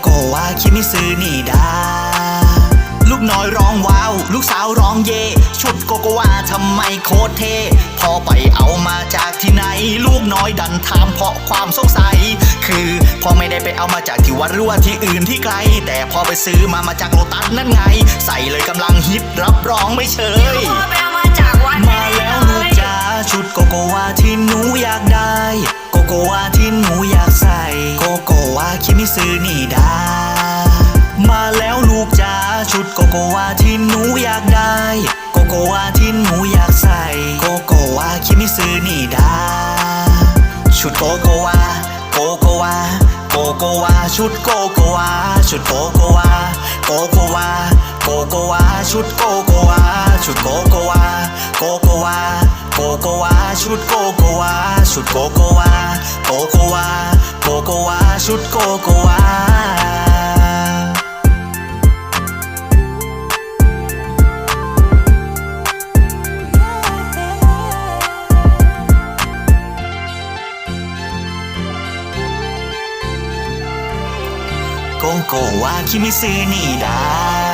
ก ว้าว ลูกสาวร้องเย ชุดโกโกวาทำไมโคตรเท่พอไปเอามาจากที่ไหน ลูกน้อยดันถามเพราะความสงสัย คือพ่อไม่ได้ไปเอามาจากที่วัดหรือว่าที่อื่นที่ไกล แต่พอไปซื้อมามาจากโลตัสนั่นไง ใส่เลยกำลังฮิตรับรองไม่เชยพ่อไปเอามาจากวัดมาแล้วลูกจ๋าชุดโกโกวาที่หนูอยากได้ โกโกวาที่หนูอยากใส่ โกโกวาคิมิซึนี่ดามาแล้วลูกจ๋าชุดโกโกวา โกโกวาที่หนูอยากใส่ โกโกวาคิมิซึนี่ดา ชุดโกโกวา โกโกวา โกโกวา ชุดโกโกวา ชุดโกโกวา โกโกวา โกโกวา ชุดโกโกวา ชุดโกโกวา โกโกวา โกโกวา ชุดโกโกวา ชุดโกโกวา โกโกวา โกโกวา ชุดโกโกวา ここは君せにだ